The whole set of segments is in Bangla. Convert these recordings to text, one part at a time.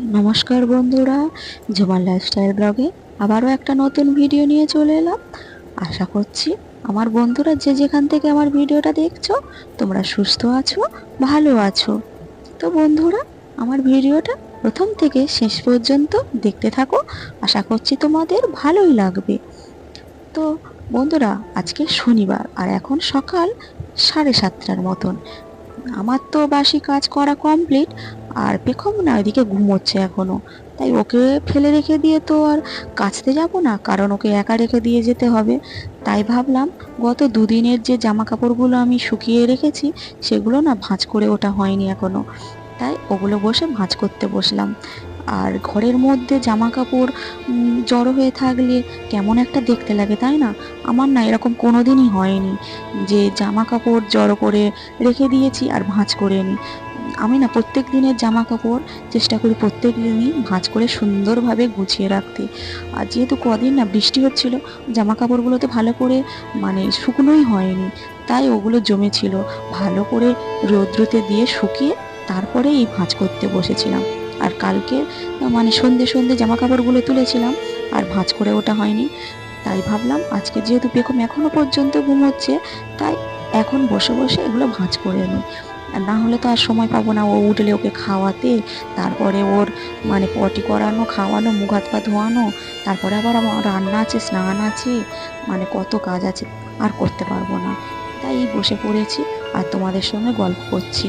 নমস্কার বন্ধুরা, ঝুমার লাইফস্টাইল ব্লগে আবারও একটা নতুন ভিডিও নিয়ে চলে এলাম। আশা করছি আমার বন্ধুরা যে যেখান থেকে আমার ভিডিওটা দেখছ, তোমরা সুস্থ আছো, ভালো আছো। তো বন্ধুরা, আমার ভিডিওটা প্রথম থেকে শেষ পর্যন্ত দেখতে থাকো। আশা করছি তোমাদের ভালোই লাগবে। তো বন্ধুরা, আজকে শনিবার আর এখন সকাল সাড়ে সাতটার মতন। আমার তো বাসি কাজ করা কমপ্লিট আর পেখম না, ওইদিকে ঘুমোচ্ছে এখনও। তাই ওকে ফেলে রেখে দিয়ে তো আর কাচতে যাব না, কারণ ওকে একা রেখে দিয়ে যেতে হবে। তাই ভাবলাম, গত দুদিনের যে জামা কাপড়গুলো আমি শুকিয়ে রেখেছি, সেগুলো না ভাঁজ করে ওটা হয়নি এখনও। তাই ওগুলো বসে ভাঁজ করতে বসলাম। আর ঘরের মধ্যে জামা কাপড় জড়ো হয়ে থাকলে কেমন একটা দেখতে লাগে, তাই না? আমার না এরকম কোনো দিনই হয়নি যে জামা কাপড় জড়ো করে রেখে দিয়েছি আর ভাঁজ করে নি। আমি না প্রত্যেক দিনের জামা কাপড় চেষ্টা করি প্রত্যেক দিনই ভাঁজ করে সুন্দরভাবে গুছিয়ে রাখতে। আর যেহেতু কদিন না বৃষ্টি হচ্ছিল জামা কাপড়গুলো তো ভালো করে মানে শুকনোই হয়নি, তাই ওগুলো জমেছিল। ভালো করে রৌদ্রতে দিয়ে শুকিয়ে তারপরে এই ভাঁজ করতে বসেছিলাম। আর কালকে মানে সন্ধে সন্ধে জামা কাপড়গুলো তুলেছিলাম, আর ভাঁজ করে ওটা হয়নি। তাই ভাবলাম আজকে যেহেতু পেখম এখনও পর্যন্ত ঘুমোচ্ছে, তাই এখন বসে বসে এগুলো ভাঁজ করে নিই। না হলে তো আর সময় পাবো না। ও উঠলে ওকে খাওয়াতে, তারপরে ওর মানে পটি করানো, খাওয়ানো, মুখ হাত পা ধোয়ানো, তারপরে আবার আমার রান্না আছে, স্নান আছে মানে কত কাজ আছে, আর করতে পারব না। তাই বসে পড়েছি আর তোমাদের সঙ্গে গল্প করছি।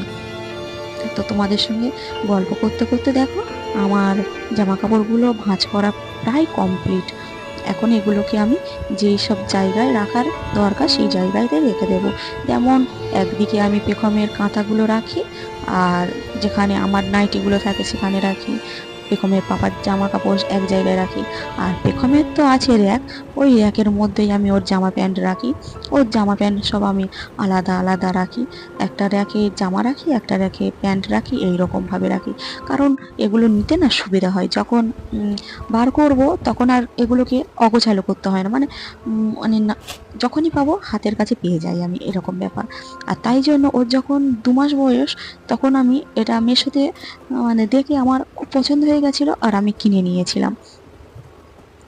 তো তোমাদের সঙ্গে গল্প করতে করতে দেখো, আমার জামা কাপড়গুলো ভাঁজ করা প্রায় কমপ্লিট এখন এগুলোকে আমি যেই সব জায়গায় রাখার দরকার সেই জায়গাতে রেখে দেব। যেমন একদিকে আমি পেখমের কাঁথাগুলো রাখি, আর যেখানে আমার নাইটিগুলো থাকে সেখানে রাখি। পেখমের পাপার জামা কাপড় এক জায়গায় রাখি। আর পেখমের তো আছে র্যাক, ওই র্যাকের মধ্যেই আমি ওর জামা প্যান্ট রাখি। ওর জামা প্যান্ট সব আমি আলাদা আলাদা রাখি। একটা র্যাকে জামা রাখি, একটা র্যাকে প্যান্ট রাখি এই রকমভাবে রাখি। কারণ এগুলো নিতে না সুবিধা হয়। যখন বার করব তখন আর এগুলোকে অগোছালো করতে হয় না। মানে মানে যখনই পাবো, হাতের কাছে পেয়ে যাই আমি এরকম ব্যাপার। আর তাই জন্য ওর যখন দু মাস বয়স, তখন আমি এটা মেশোতে মানে দেখে আমার খুব পছন্দ হয়ে গেছিল আর আমি কিনে নিয়েছিলাম।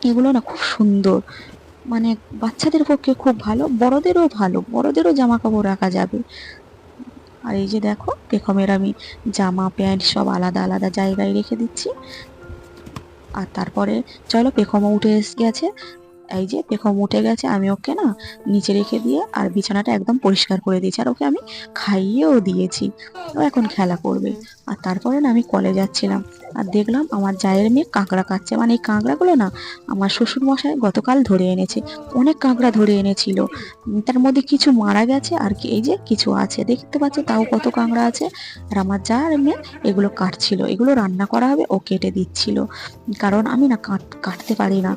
এগুলো না খুব সুন্দর। মানে বাচ্চাদের পক্ষে খুব ভালো, বড়দেরও ভালো। বড়দেরও জামা কাপড় রাখা যাবে। আর এই যে দেখো, পেখমের আমি জামা, প্যান্ট সব আলাদা আলাদা জায়গায় রেখে দিচ্ছি। আর তারপরে চলো, পেখমও উঠে এসে গেছে। এই যে পেখম উঠে গেছে, আমি ওকে না নিচে রেখে দিয়ে আর বিছানাটা একদম পরিষ্কার করে দিয়েছি। আর ওকে আমি খাইয়েও দিয়েছি। ও এখন খেলা করবে। আর তারপরে না আমি কলে যাচ্ছিলাম। আর দেখলাম আমার জায়ের মেয়ে কাঁকড়া কাটছে মানে এই কাঁকড়াগুলো না আমার শ্বশুর মশাই গতকাল ধরে এনেছে, অনেক কাঁকড়া ধরে এনেছিল। তার মধ্যে কিছু মারা গেছে আর কি, এই যে কিছু আছে। দেখতে পাচ্ছ তাও কত কাঁকড়া আছে। আর আমার জায়ের মেয়ে এগুলো কাটছিল, এগুলো রান্না করা হবে, ও কেটে দিচ্ছিল। কারণ আমি না কাট, কাটতে পারি না।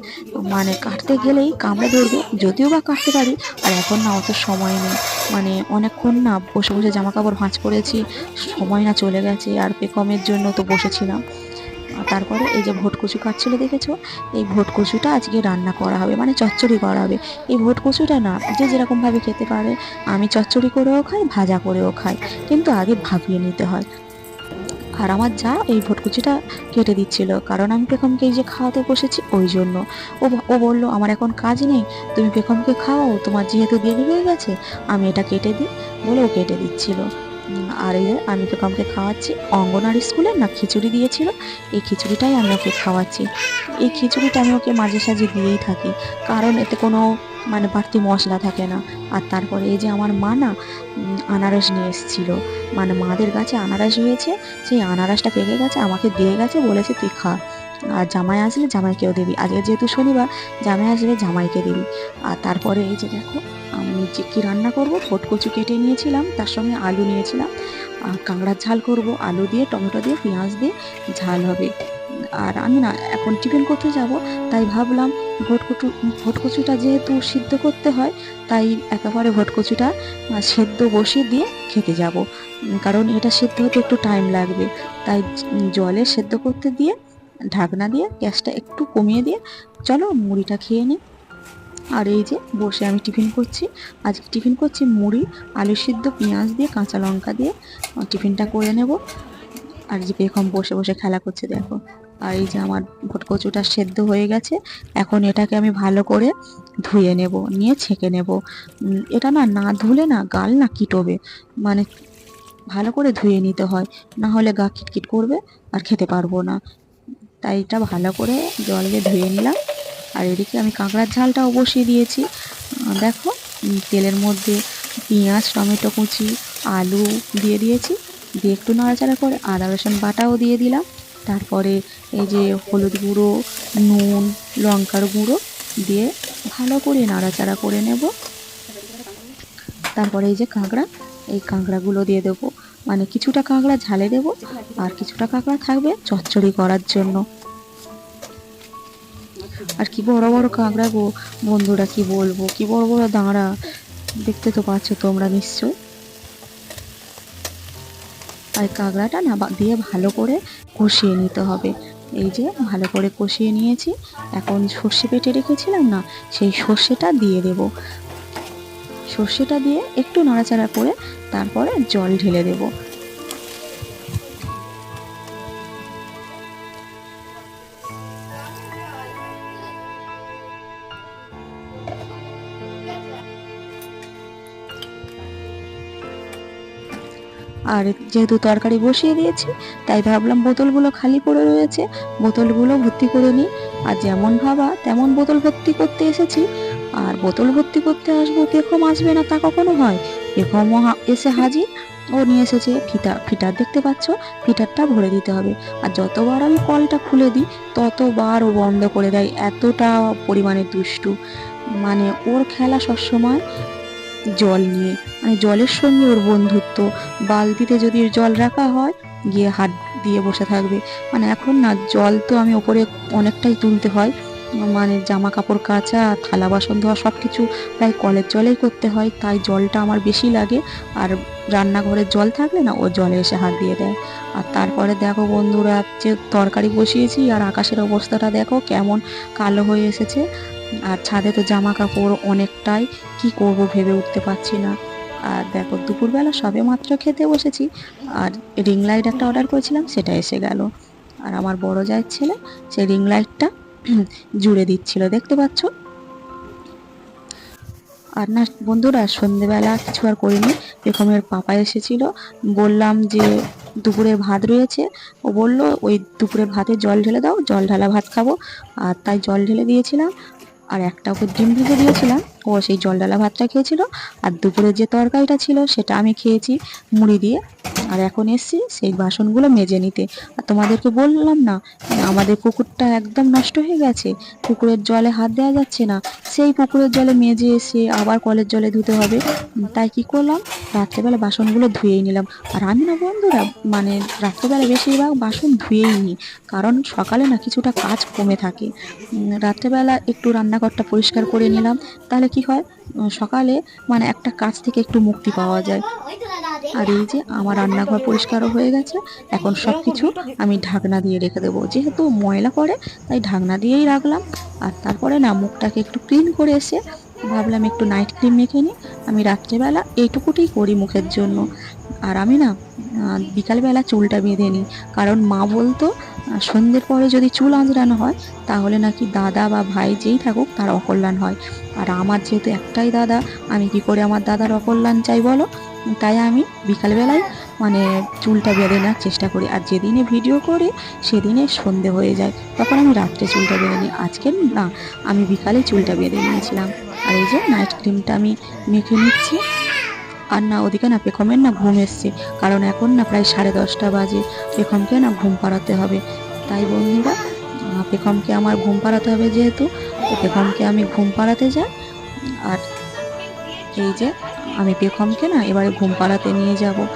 মানে কাটতে গেলেই কামড়ে ধরবে, যদিও বা কাটতে পারি, আর এখন না অত সময় নেই। মানে অনেকক্ষণ না বসে বসে জামা কাপড় ভাঁজ করেছি, সময় না চলে গেছে। আর পেকমের জন্য তো বসেছিলাম। তারপরে এই যে ভোট কচু কাটছিল দেখেছ? এই ভোট কচুটা আজকে রান্না করা হবে মানে চচ্চড়ি করা হবে। এই ভোট কচুটা না, যে যেরকমভাবে খেতে পারে, আমি চচ্চড়ি করেও খাই, ভাজা করেও খাই, কিন্তু আগে ভাবিয়ে নিতে হয়। আর আমার যা এই ভটকুচিটা কেটে দিচ্ছিল, কারণ আমি পেখমকে এই যে খাওয়াতে বসেছি ওই জন্য। ও ও বলল, আমার এখন কাজ নেই, তুমি পেখমকে খাওয়াও, তোমার যেহেতু দেরি হয়ে গেছে, আমি এটা কেটে দিই, বলে ও কেটে দিচ্ছিল। আর আমি পেখমকে খাওয়াচ্ছি, অঙ্গনারী স্কুলে না খিচুড়ি দিয়েছিল, এই খিচুড়িটাই আমি ওকে খাওয়াচ্ছি। এই খিচুড়িটা আমি ওকে মাঝে সাঝে দিয়েই থাকি, কারণ এতে কোনো মানে বাড়তি মশলা থাকে না। আর তারপরে এই যে আমার মা না আনারস নিয়ে এসেছিল মানে মাদের গাছে আনারস হয়েছে, সেই আনারসটা পেকে গেছে, আমাকে দিয়ে গেছে, বলেছে তুই খা। আর জামাই আসলে জামাইকেও দিবি। আজকে যেহেতু শনিবার, জামাই আসলে জামাইকে দিবি। আর তারপরে এই যে দেখো, আমি যে কী রান্না করব ফটকচু কেটে নিয়েছিলাম, তার সঙ্গে আলু নিয়েছিলাম। আর কাঁকড়ার ঝাল করব, আলু দিয়ে, টমেটো দিয়ে, পেঁয়াজ দিয়ে, ঝাল হবে। আর আমি না এখন টিফিন করতে যাব, তাই ভাবলাম ভটকচু ভটকচুটা যেহেতু সিদ্ধ করতে হয়, তাই একেবারে ভটকচুটা সেদ্ধ বসিয়ে দিয়ে খেতে যাব। কারণ এটা সেদ্ধ হতে একটু টাইম লাগবে। তাই জলে সেদ্ধ করতে দিয়ে ঢাকনা দিয়ে গ্যাসটা একটু কমিয়ে দিয়ে চলো মুড়িটা খেয়ে নিই আর এই যে বসে আমি টিফিন করছি। আজকে টিফিন করছি মুড়ি, আলু সিদ্ধ, পেঁয়াজ দিয়ে, কাঁচা লঙ্কা দিয়ে। টিফিনটা করে নেব। আর যে পেখম বসে বসে খেলা করছে, দেখো। আর এই যে আমার ভটকচুটা সেদ্ধ হয়ে গেছে। এখন এটাকে আমি ভালো করে ধুয়ে নেব, নিয়ে ছেঁকে নেব। এটা না না ধুলে না গাল না কিটোবে। মানে ভালো করে ধুয়ে নিতে হয়। না হলে গা কিটকিট করবে আর খেতে পারব না। তাই এটা ভালো করে জল দিয়ে ধুয়ে নিলাম। আর এদিকে আমি কাঁকড়ার ঝালটাও বসিয়ে দিয়েছি। দেখো তেলের মধ্যে পেঁয়াজ, টমেটো কুচি, আলু দিয়ে দিয়েছি। দিয়ে একটু নাড়াচাড়া করে আদা, রসুন বাটাও দিয়ে দিলাম। তারপরে এই যে হলুদ গুঁড়ো, নুন, লঙ্কার গুঁড়ো দিয়ে ভালো করে নাড়াচাড়া করে নেব। তারপরে এই যে কাঁকড়া, এই কাঁকড়াগুলো দিয়ে দেবো। মানে কিছুটা কাঁকড়া ঝালে দেবো। আর কিছুটা কাঁকড়া থাকবে চচ্চড়ি করার জন্য। আর কি বড় বড় কাঁকড়া গো, বন্ধুরা কি বলব, কি বড় বড় দাঁড়া। দেখতে তো পাচ্ছ তোমরা নিশ্চয় আর কাঁকড়াটা না দিয়ে ভালো করে কষিয়ে নিতে হবে। এই যে ভালো করে কষিয়ে নিয়েছি। এখন সর্ষে পেটে রেখেছিলাম না, সেই সর্ষেটা দিয়ে দেব। সর্ষেটা দিয়ে একটু নাড়াচাড়া করে তারপরে জল ঢেলে দেব। আর যেহেতু তরকারি বসিয়ে দিয়েছি, তাই ভাবলাম বোতলগুলো খালি পড়ে রয়েছে, বোতলগুলো ভর্তি করে নিই। আর যেমন ভাবা, তেমন বোতল ভর্তি করতে এসেছি। আর বোতল ভর্তি করতে আসব পেখম আসবে না তা কখনো হয়? পেখমও এসে হাজির। ও নিয়ে এসেছে ফিতা, ফিটার দেখতে পাচ্ছ? ফিটারটা ভরে দিতে হবে। আর যতবার আমি কলটা খুলে দিই, ততবার ও বন্ধ করে দেয়। এতটা পরিমাণে দুষ্টু। মানে ওর খেলা সবসময় জল নিয়ে মানে জলের সঙ্গে ওর বন্ধুত্ব। বালতিতে যদি জল রাখা হয়, গিয়ে হাত দিয়ে বসে থাকবে। মানে এখন না, জল তো আমি ওপরে অনেকটাই তুলতে হয়। মানে জামা কাপড় কাচা, থালা বাসন ধোয়া সব কিছু প্রায় কলের জলেই করতে হয়। তাই জলটা আমার বেশি লাগে। আর রান্নাঘরের জল থাকলে না, ও জলে এসে হাত দিয়ে দেয়। আর তারপরে দেখো বন্ধুরা, যে তরকারি বসিয়েছি আর আকাশের অবস্থাটা দেখো, কেমন কালো হয়ে এসেছে। আর ছাদে তো জামা কাপড় অনেকটাই কি করব ভেবে উঠতে পারছি না। আর দেখো, দুপুরবেলা সবে মাত্র খেতে বসেছি আর রিং লাইট একটা অর্ডার করেছিলাম, সেটা এসে গেল। আর আমার বড় জায়ের ছেলে সেই রিং লাইটটা জুড়ে দিচ্ছিল, দেখতে পাচ্ছ? আর না, বন্ধুরা, সন্ধেবেলা কিছু আর করিনি। পেখমের পাপা এসেছিল, বললাম যে দুপুরে ভাত রয়েছে। ও বলল, ওই দুপুরে ভাতে জল ঢেলে দাও, জল ঢালা ভাত খাব। আর তাই জল ঢেলে দিয়েছিলাম। আর একটা ওকে ডিম ভেজে দিয়েছিলাম। ও সেই জল ডালা ভাতটা খেয়েছিল আর দুপুরের যে তরকারিটা ছিল সেটা আমি খেয়েছি মুড়ি দিয়ে। আর এখন এসছি সেই বাসনগুলো মেজে নিতে। আর তোমাদেরকে বললাম না আমাদের পুকুরটা একদম নষ্ট হয়ে গেছে। পুকুরের জলে হাত দেওয়া যাচ্ছে না। সেই পুকুরের জলে মেজে এসে আবার কলের জলে ধুতে হবে। তাই কি করলাম? রাত্রেবেলা বাসনগুলো ধুয়েই নিলাম। আর আমি না বন্ধুরা মানে রাত্রেবেলা বেশিরভাগ বাসন ধুয়েই নিই কারণ সকালে না কিছুটা কাজ কমে থাকে। রাত্রেবেলা একটু রান্নাঘরটা পরিষ্কার করে নিলাম। তাহলে কি হয়? সকালে মানে একটা কাজ থেকে একটু মুক্তি পাওয়া যায়। আর এই যে আমার রান্নাঘর পরিষ্কারও হয়ে গেছে, এখন সব কিছু আমি ঢাকনা দিয়ে রেখে দেবো। যেহেতু ময়লা পড়ে, তাই ঢাকনা দিয়েই রাখলাম। আর তারপরে না, মুখটাকে একটু ক্লিন করে এসে ভাবলাম একটু নাইট ক্রিম মেখে নিই। আমি রাত্রেবেলা এইটুকুটাই করি মুখের জন্য। আর আমি না বিকালবেলা চুলটা বেঁধে নিই। কারণ মা বলতো আহ, সন্ধ্যের পরে যদি চুল আঁচড়ানো হয় তাহলে নাকি দাদা বা ভাই যেই থাকুক তার অকল্যাণ হয়। আর আমার যেহেতু একটাই দাদা আমি কি করে আমার দাদার অকল্যাণ চাই বলো? তাই আমি বিকালবেলায় মানে চুলটা বেঁধে নেওয়ার চেষ্টা করি। আর যেদিনে ভিডিও করি সেদিনে সন্ধে হয়ে যায়। তখন আমি রাত্রে চুলটা বেঁধে নিই। আজকে না আমি বিকালে চুলটা বেঁধে নিয়েছিলাম। আর এই যে নাইট ক্রিমটা আমি মেখে নিচ্ছি। আর না ওদিকে না পেখমের না ঘুম এসছে। কারণ এখন না প্রায় সাড়ে দশটা বাজে। পেখমকে না ঘুম পাড়াতে হবে। তাই বন্ধুরা পেখমকে আমার ঘুম পাড়াতে হবে যেহেতু। পেখমকে আমি ঘুম পাড়াতে যাই। আর এই যে, আমি পেখমকে না এবারে ঘুম পাড়াতে নিয়ে যাব।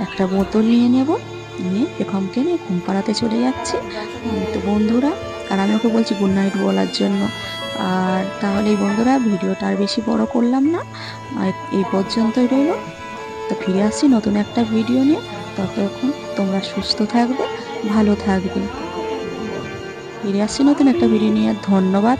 একটা বোতল নিয়ে নেব। নিয়ে পেখমকে নিয়ে ঘুম পাড়াতে চলে যাচ্ছি। তো বন্ধুরা, আর আমি ওকে বলছি গুড নাইট বলার জন্য। আর তাহলে বন্ধুরা, ভিডিওটা আর বেশি বড় করলাম না। এই পর্যন্তই রইল। তো ফিরে আসছি নতুন একটা ভিডিও নিয়ে। ততক্ষণ তোমরা সুস্থ থাকবে, ভালো থাকবে। ফিরে আসছি নতুন একটা ভিডিও নিয়ে। ধন্যবাদ।